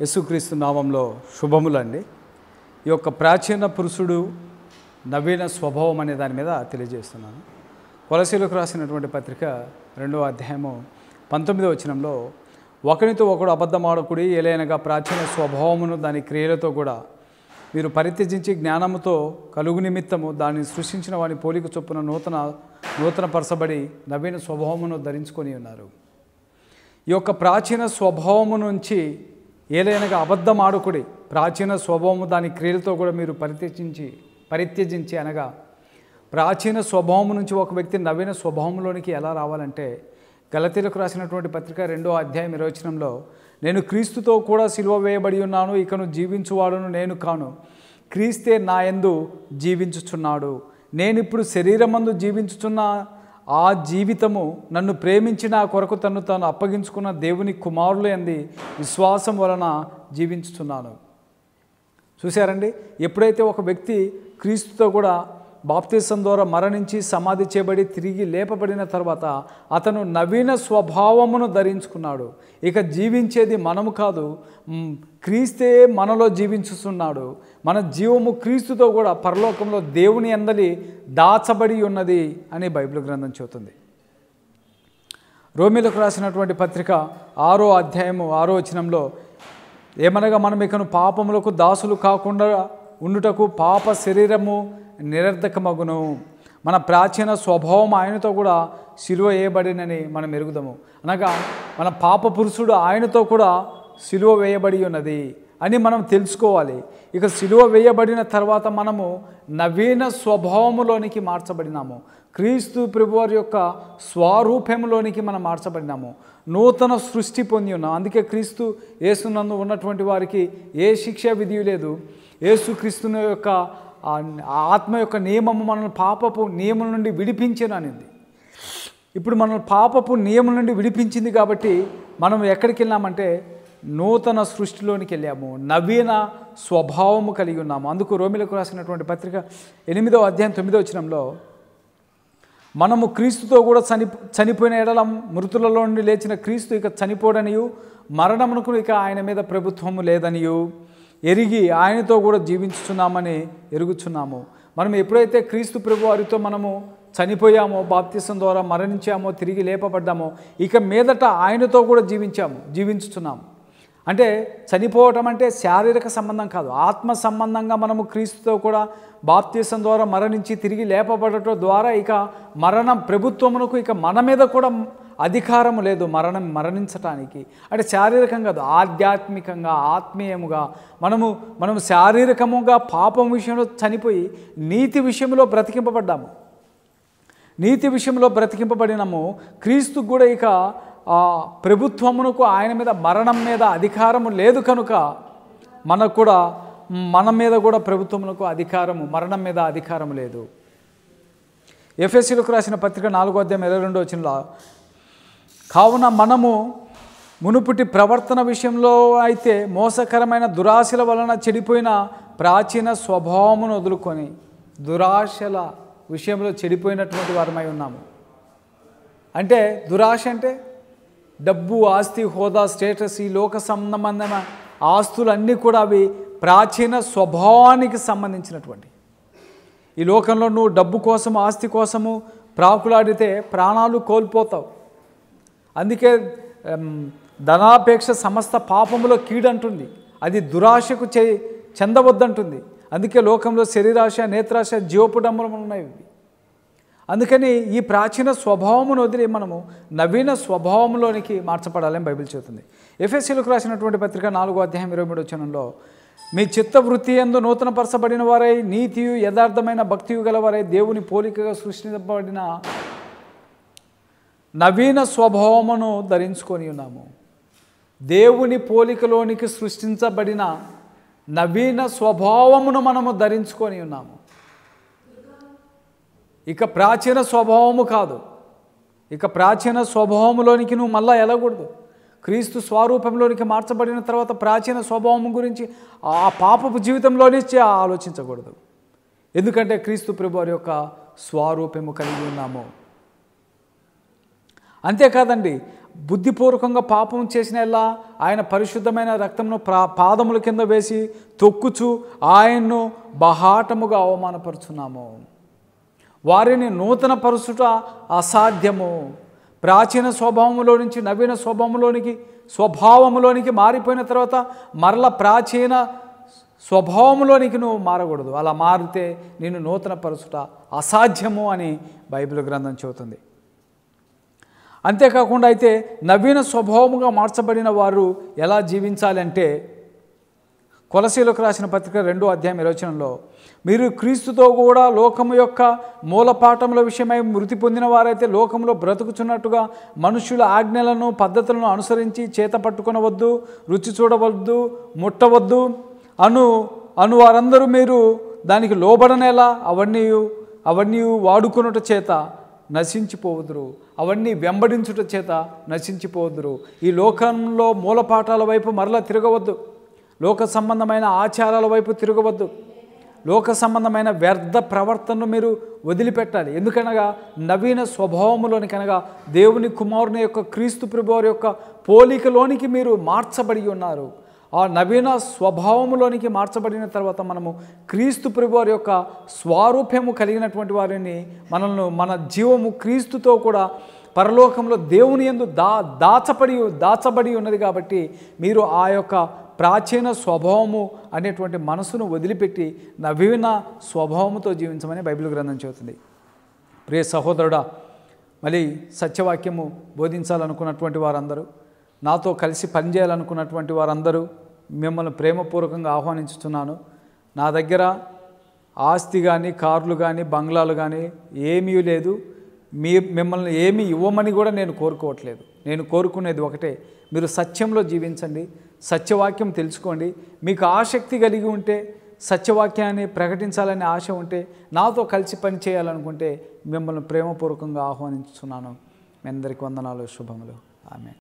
యేసుక్రీస్తు నామంలో శుభములండి. ఈ యొక్క ప్రాచీన పురుషుడు నవీన స్వభావం అనే దాని మీద తెలియజేస్తున్నాను. కొలసీలకు రాసినటువంటి పత్రిక రెండవ అధ్యాయము పంతొమ్మిదవ వచనంలో ఒకరితో ఒకడు అబద్ధమాడకుడి ఏలైనగా ప్రాచీన స్వభావమును దాని క్రియలతో కూడా మీరు పరిత్యజించి జ్ఞానముతో కలుగు నిమిత్తము దాన్ని సృష్టించిన వాని పోలిక చొప్పున నూతన నూతన పరచబడి నవీన స్వభావమును ధరించుకొని ఉన్నారు. ఈ యొక్క ప్రాచీన స్వభావము నుంచి ఏలైనగా అబద్ధం ఆడుకుడి. ప్రాచీన స్వభావము దాని క్రియలతో కూడా మీరు పరిత్యజించి పరిత్యజించి అనగా ప్రాచీన స్వభావం నుంచి ఒక వ్యక్తి నవీన స్వభావంలోనికి ఎలా రావాలంటే గలతీలకు రాసినటువంటి పత్రిక రెండో అధ్యాయం నిర్వచనంలో నేను క్రీస్తుతో కూడా సిలువ వేయబడి ఉన్నాను ఇకను జీవించువాడును నేను కాను. క్రీస్తే నా యందు జీవించుచున్నాడు. నేను ఇప్పుడు శరీరమందు జీవించుచున్నా ఆ జీవితము నన్ను ప్రేమించి నా కొరకు తను తాను అప్పగించుకున్న దేవుని కుమారులు అంది. విశ్వాసం వలన జీవించుతున్నాను. చూశారండి? ఎప్పుడైతే ఒక వ్యక్తి క్రీస్తుతో కూడా బాప్తీసం ద్వారా మరణించి సమాధి చేయబడి తిరిగి లేపబడిన తర్వాత అతను నవీన స్వభావమును ధరించుకున్నాడు. ఇక జీవించేది మనము కాదు. క్రీస్తే మనలో జీవించుతున్నాడు మన జీవము క్రీస్తుతో కూడా పరలోకంలో దేవుని అందలి దాచబడి ఉన్నది అని బైబిల్ గ్రంథం చెబుతుంది. రోమిలకు రాసినటువంటి పత్రిక ఆరో అధ్యాయము ఆరో వచనంలో ఏమనగా మనం ఇకను పాపములకు దాసులు కాకుండా ఉండుటకు పాప శరీరము నిరర్ధకమగును. మన ప్రాచీన స్వభావం ఆయనతో కూడా సిలువ వేయబడినని మనం ఎరుగుదాము. అనగా మన పాప పురుషుడు ఆయనతో కూడా సిలువ వేయబడి ఉన్నది. అని మనం తెలుసుకోవాలి. ఇక సిలువ వేయబడిన తర్వాత మనము నవీన స్వభావములోనికి మార్చబడినాము. క్రీస్తు ప్రభువారి యొక్క స్వరూపంలోనికి మనం మార్చబడినాము. నూతన సృష్టి పొంది ఉన్నాం. అందుకే క్రీస్తు యేసునందు ఉన్నటువంటి వారికి ఏ శిక్ష విధి లేదు. యేసు క్రీస్తుని యొక్క ఆ ఆత్మ యొక్క నియమము మనల్ని పాపపు నియమం నుండి విడిపించననింది ఇప్పుడు మనం పాపపు నియమం నుండి విడిపించింది కాబట్టి మనం ఎక్కడికి వెళ్ళామంటే నూతన సృష్టిలోనికి వెళ్ళాము నవీన స్వభావము కలిగి ఉన్నాము. అందుకు రోమిలకు రాసినటువంటి పత్రిక ఎనిమిదవ అధ్యాయం తొమ్మిదవ వచనంలో మనము క్రీస్తుతో కూడా చని చనిపోయిన ఎడల మృతులలో నుండి లేచిన క్రీస్తు ఇక చనిపోడనియు మరణమునకు ఇక ఆయన మీద ప్రభుత్వము లేదనియు ఎరిగి ఆయనతో కూడా జీవించుచున్నామని ఎరుగుచున్నాము. మనం ఎప్పుడైతే క్రీస్తు ప్రభు వారితో మనము చనిపోయామో బాప్తిసం ద్వారా మరణించామో తిరిగి లేపబడ్డామో ఇక మీదట ఆయనతో కూడా జీవించాము జీవించుచున్నాము. అంటే చనిపోవటం అంటే శారీరక సంబంధం కాదు. ఆత్మ సంబంధంగా మనము క్రీస్తుతో కూడా బాప్తీసం ద్వారా మరణించి తిరిగి లేపబడటం ద్వారా ఇక మరణం ప్రభుత్వమునకు ఇక మన మీద కూడా అధికారం లేదు మరణం మరణించటానికి. అంటే శారీరకంగా కాదు ఆధ్యాత్మికంగా ఆత్మీయముగా మనము మనము శారీరకముగా పాపం విషయంలో చనిపోయి నీతి విషయంలో బ్రతికింపబడ్డాము. నీతి విషయంలో బ్రతికింపబడినము. క్రీస్తు కూడా ఇక ప్రభుత్వమునకు ఆయన మీద మరణం మీద అధికారము లేదు కనుక మనకు కూడా మన మీద కూడా ప్రభుత్వమునకు అధికారము మరణం మీద అధికారం లేదు. ఎఫ్ఎస్సీలకు రాసిన పత్రిక నాలుగో అధ్యాయం ఇరవై రెండో వచ్చినలా కావున మనము మునుపుటి ప్రవర్తన విషయంలో అయితే మోసకరమైన దురాశల వలన చెడిపోయిన ప్రాచీన స్వభావమును వదులుకొని దురాశల విషయంలో చెడిపోయినటువంటి వారమై ఉన్నాము. అంటే దురాశ అంటే? డబ్బు ఆస్తి హోదా స్టేటస్ ఈ లోక సంబంధమైన ఆస్తులన్నీ కూడా అవి ప్రాచీన స్వభావానికి సంబంధించినటువంటి. ఈ లోకంలో నువ్వు డబ్బు కోసం ఆస్తి కోసము ప్రాకులాడితే ప్రాణాలు కోల్పోతావు. అందుకే ధనాపేక్ష సమస్త పాపములో కీడంటుంది. అది దురాశకు చే చెందవద్దంటుంది. అందుకే లోకంలో శరీరాశ నేత్రాశ జీవపుడంబలు ఉన్నాయి. అందుకని ఈ ప్రాచీన స్వభావమును వదిలి మనము నవీన స్వభావంలోనికి మార్చబడాలని బైబిల్ చెబుతుంది. ఎఫ్ఎస్సీలకు రాసినటువంటి పత్రిక నాలుగో అధ్యాయం ఇరవై మూడు వచనంలో మీ చిత్తవృత్తి ఎందు నూతనపరచబడిన వారై నీతియు యథార్థమైన భక్తియు గలవారై దేవుని పోలికగా సృష్టించబడిన నవీన స్వభావమును ధరించుకొని ఉన్నాము. దేవుని పోలికలోనికి సృష్టించబడిన నవీన స్వభావమును మనము ధరించుకొని ఉన్నాము. ఇక ప్రాచీన స్వభావము కాదు. ఇక ప్రాచీన స్వభావంలోనికి నువ్వు మళ్ళా వెళ్ళకూడదు క్రీస్తు స్వరూపంలోనికి మార్చబడిన తర్వాత ప్రాచీన స్వభావం గురించి ఆ పాపపు జీవితంలోనిచ్చే ఆలోచించకూడదు. ఎందుకంటే క్రీస్తు ప్రభువారి యొక్క స్వరూపము కలిగి ఉన్నాము. అంతేకాదండి బుద్ధిపూర్వకంగా పాపం చేసిన ఎలా? ఆయన పరిశుద్ధమైన రక్తంను ప్రా పాదముల కింద వేసి తొక్కుచు ఆయన్ను బహాటముగా అవమానపరుచున్నాము. వారిని నూతన పరుచుట అసాధ్యము. ప్రాచీన స్వభావంలో నుంచి నవీన స్వభావంలోనికి స్వభావంలోనికి మారిపోయిన తర్వాత మరల ప్రాచీన స్వభావంలోనికి నువ్వు మారకూడదు. అలా మారితే నేను నూతన పరుచుట అసాధ్యము అని బైబిల్ గ్రంథం చెబుతుంది. అంతేకాకుండా అయితే నవీన స్వభావముగా మార్చబడిన వారు ఎలా జీవించాలంటే కొలసీలకు రాసిన పత్రిక రెండో అధ్యాయం విరోచనంలో మీరు క్రీస్తుతో కూడా లోకము యొక్క మూలపాఠముల విషయమై మృతి పొందిన వారైతే లోకంలో బ్రతుకుచున్నట్టుగా మనుషుల ఆజ్ఞలను పద్ధతులను అనుసరించి చేత పట్టుకొనవద్దు రుచి చూడవద్దు ముట్టవద్దు. అను అను వారందరూ మీరు దానికి లోబడనేలా అవన్నీ అవన్నీ వాడుకొనుట చేత నశించిపోవదురు. అవన్నీ వెంబడించుట చేత నశించిపోవదురు. ఈ లోకంలో మూలపాఠాల వైపు మరలా తిరగవద్దు. లోక సంబంధమైన ఆచారాల వైపు తిరగవద్దు. లోక సంబంధమైన వ్యర్థ ప్రవర్తనను మీరు వదిలిపెట్టాలి. ఎందుకనగా నవీన స్వభావములోని కనగా దేవుని కుమారుని యొక్క క్రీస్తు ప్రభువారి యొక్క పోలికలోనికి మీరు మార్చబడి ఉన్నారు. ఆ నవీన స్వభావములోనికి మార్చబడిన తర్వాత మనము క్రీస్తు ప్రభువారి యొక్క స్వారూప్యము కలిగినటువంటి వారిని మనల్ని మన జీవము క్రీస్తుతో కూడా పరలోకంలో దేవుని ఎందు దా దాచబడి దాచబడి ఉన్నది కాబట్టి మీరు ఆ యొక్క ప్రాచీన స్వభావము అనేటువంటి మనసును వదిలిపెట్టి నవీన స్వభావముతో జీవించమని బైబిల్ గ్రంథం చెబుతుంది. ప్రియ సహోదరుడా మళ్ళీ సత్యవాక్యము బోధించాలనుకున్నటువంటి వారందరూ నాతో కలిసి పనిచేయాలనుకున్నటువంటి వారందరూ మిమ్మల్ని ప్రేమపూర్వకంగా ఆహ్వానించుతున్నాను నా దగ్గర ఆస్తి కానీ కార్లు కానీ బంగ్లాలు కానీ ఏమీ లేదు. మీ మిమ్మల్ని ఏమీ ఇవ్వమని కూడా నేను కోరుకోవట్లేదు. నేను కోరుకునేది ఒకటే మీరు సత్యంలో జీవించండి. సత్యవాక్యం తెలుసుకోండి. మీకు ఆసక్తి కలిగి ఉంటే సత్యవాక్యాన్ని ప్రకటించాలనే ఆశ ఉంటే నాతో కలిసి పని చేయాలనుకుంటే మిమ్మల్ని ప్రేమపూర్వకంగా ఆహ్వానిస్తున్నాను మీ అందరికీ వందనాలు శుభములు. ఆమె